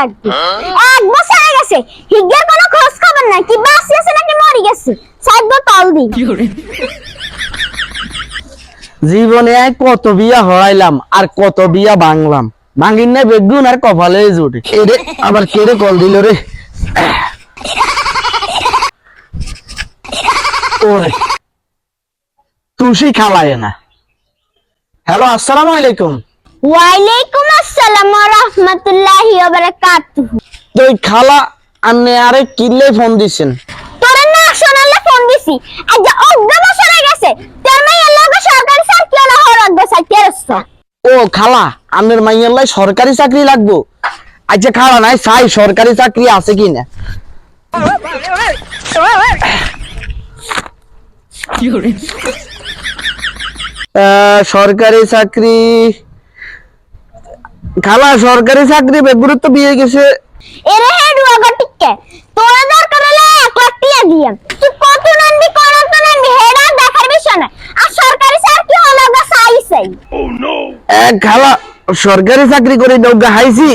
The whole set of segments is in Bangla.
লাগবে। এক বছর হয়ে গেছে। হিগের কোনো খোঁজ খবর নাই। কি বাঁচি আছে নাকি মরে গেছে। সাইড তল দি। জীবনে কত বিয়া হরাইলাম আর কত বিয়া ভাঙলাম। ভাঙিন না বেগুন আর কপালে জুটে। এরে আবার কেড়ে কল দিল রে। ওরে তুষি খালায় না। হ্যালো আসসালামু আলাইকুম। ওয়ালাইকুম আসসালাম ওয়া রাহমাতুল্লাহি ওয়া বারাকাতুহু। তো খালা আপনি আরে কিনলে ফোন দিছেন? তোরে না শোনালে ফোন দিছি। আজ অগ্র বছর গেছে তোর মাইয়া লগে সরকারি চাকরি হলো হরদ বসাই তেরস্ত ও খালা আপনার মাইয়ের লাই সরকারি চাকরি লাগবো। আচ্ছা খালা নাই চাই সরকারি চাকরি আছে কি না? আহ, সরকারি চাকরি খালা সরকারি চাকরি বেগুড়ে তো বিয়ে গেছে। এরে হে ডুয়াগো টিকে তোরা দরকার হলে এক লাখ টিয়া দিয়াম। তুই কত নানবি কোন তো নানবি হেডা দেখার বিষয় না আর সরকারি চাকরি হলো গা সাই সাই এ, খালা সরকারি চাকরি করে দৌগা হাইছি।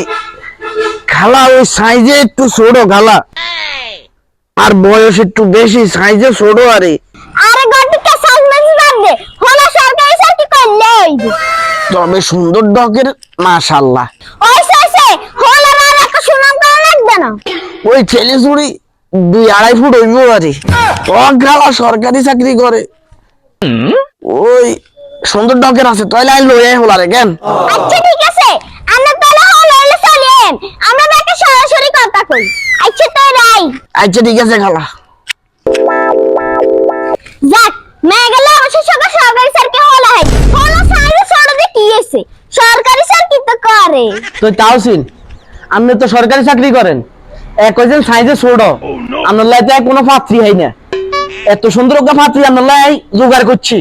খালা ওই সাইজে একটু ছোট খালা। আর বয়স একটু বেশি সাইজে ছোট আরে। আরে গটিকে সাইজ মেজ বাদ দে। হলো সরকারি চাকরি করলে হইবে। তবে সুন্দর ডকের মাশাল্লাহ ওই সাইসে হলো আর একটা সুনাম করা লাগবে না। ওই ছেলে চুড়ি দুই আড়াই ফুট হইব আরে খালা সরকারি চাকরি করে। ওই সুন্দর ডকের আছে তাইলে আই লই আই হলারে কেন? আচ্ছা ঠিক আছে। আমরা তাহলে হলো হলো চলেন। আমরা ব্যাকে সরাসরি কথা কই। আচ্ছা তো রাই। আচ্ছা ঠিক আছে খালা। তো তাও সিন আপনি তো সরকারি চাকরি করেন। এক ওই সাইজে ছোট। আপনার লাই তো কোনো পাত্রী হয় না। এত সুন্দর একটা পাত্রী আপনার লাই জোগাড় করছি।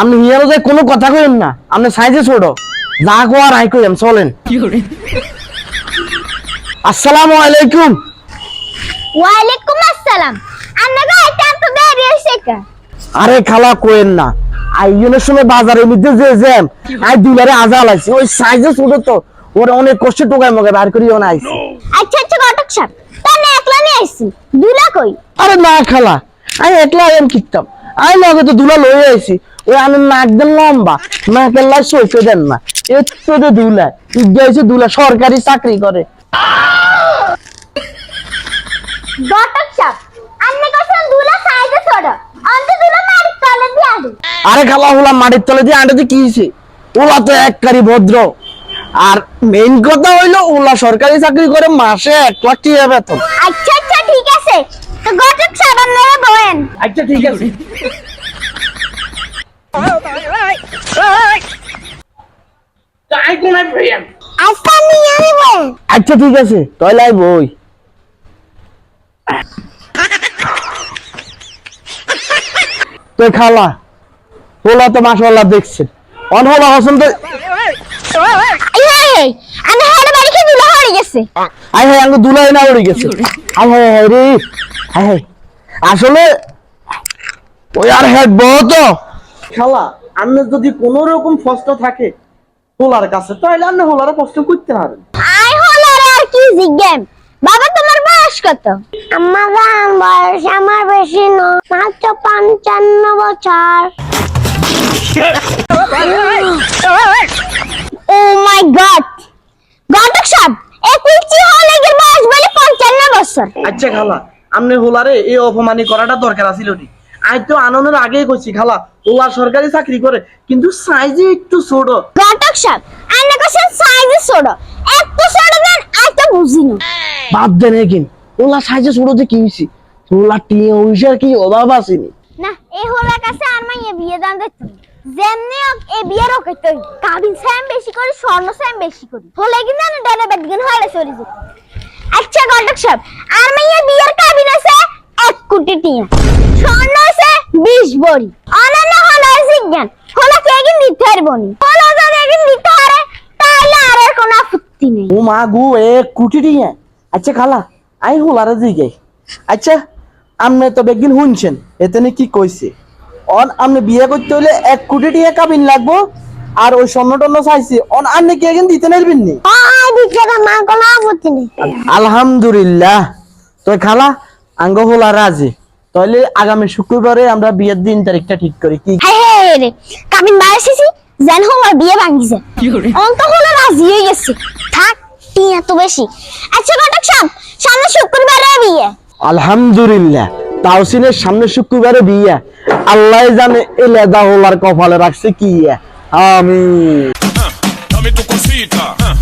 আপনি হিয়ারও যে কোনো কথা কইেন না। আপনি সাইজে ছোট। যা কোয়ার আই কইম চলেন। আসসালামু আলাইকুম। ওয়ালাইকুম আসসালাম। আপনাকে এটা তো দেরি হয়েছে কা? আরে খালা কোয়েন না। আইজনের সময় বাজারের মধ্যে যে জ্যাম আই দুলারে আজা লাইছি ওই সাইজে ছোট তো। ওরা অনেক কষ্ট টোকায় মগে বার করিও না আইছি। আচ্ছা আচ্ছা ঘটক সাহেব তাহলে একলা নিয়ে আসছি দুলা কই? আরে না খালা আমি একলা এম কিতাম। আমি লগে তো দুলা লই আইছি ওই আমি নাক দেন লম্বা নাকের লাই সইতে দেন না। একটু তো দুলা গেছে দুলা সরকারি চাকরি করে। ঘটক সাহেব আপনি কখন দুলা সাইজে ছোট অন্ত দুলা মারি তলে দিয়ে আরে খালা হলাম মাটির তলে দিয়ে আঁটাতে কি হয়েছে ওলা তো এককারি ভদ্র। আর মেইন কথা হইল ওলা সরকারি চাকরি করে মাসে এক লাখ টাকা বেতন। আচ্ছা আচ্ছা ঠিক আছে। তো ঘটক সাহেব আপনারা বলেন। আচ্ছা ঠিক আছে। আচ্ছা নিয়ে আচ্ছা ঠিক আছে তাহলে আই বই তো খালা ওলা তো মাসাল্লাহ দেখছে। অন হলো হসন তো আমি হাড়ে বাড়ি খেয়ে দুলা হয়ে গেছে। আই হাই আঙ্গ দুলাই না উড়ে গেছে। আই হাই হাই রে হাই হাই। আসলে ওই আর হেড বহুত খালা আপনি যদি কোন রকম কষ্ট থাকে হোলার কাছে তাহলে আপনি হোলার কষ্ট করতে পারেন আই হলো আর কি জিজ্ঞেম বাবা তোমার বয়স কত? আমার বয়স আমার বেশি না মাত্র পঞ্চান্ন বছর ও মাই গড ঘটক সাহেব এই কুচি হলে গিয়ে বয়স বলে পঞ্চান্ন বছর আচ্ছা খালা। আপনি হোলারে এই অপমানি করাটা দরকার আছিল নি। আজ তো আনন্দের আগেই কইছি খালা ওলা সরকারি চাকরি করে কিন্তু সাইজে একটু ছোট। ঘটক সাহেব কোশ্চেন সাইজ ছোট। এত ছোট দেন আই তো বুঝি না। বাদ দেন একিন। ওলা সাইজে ছোট যে কি হইছে ওলা টিয়ে হইছে কি অভাব আসেনি না? এই হলো কাছে আর মাইয়ে বিয়ে দান দিত যেমনি এই বিয়ের ওকে তো কাবিন স্যাম বেশি করি স্বর্ণ স্যাম বেশি করি। হলে ডলে বেদগিন হলে চলে আচ্ছা গন্ডক সাহেব আর মাইয়ে বিয়ের কাবিন আছে এক কোটি টিয়া। স্বর্ণ আছে বিশ বড়ি। অনন্য হলো জিজ্ঞান হলো কে কি নিতে পারব নি হলো যদি একদিন নিতে পারে তাহলে আর এর কোনো আপত্তি নেই। ও মা গু, এক কোটি টিয়ে। আচ্ছা খালা, আই হোলারে জিগে আচ্ছা আপনি তো বেগিন শুনছেন এতে কি কইছে? অন আপনি বিয়ে করতে হলে এক কোটি টিয়া কাবিন লাগবো আর ওই স্বর্ণ টন্য চাইছি। অন আপনি কি এখন দিতে নারবেন নি? আলহামদুলিল্লাহ। তো খালা আঙ্গ হলা রাজি। তাহলে আগামী শুক্রবারে আমরা বিয়ের দিন তারিখটা ঠিক করি। কি? হাই হাই রে কাবিন বাইরেছি যেন হলো বিয়ে ভাঙিছে। অন্ত হলো রাজি হয়ে গেছে। থাক টিয়া তো বেশি। আচ্ছা ঘটক সাহেব সামনে শুক্রবারে বিয়ে। আলহামদুলিল্লাহ। তাওসিনের সামনে শুক্রবারে বিয়ে। আল্লাহ জানে এ লেদা হলার কপালে রাখছে কি Amin. Uh,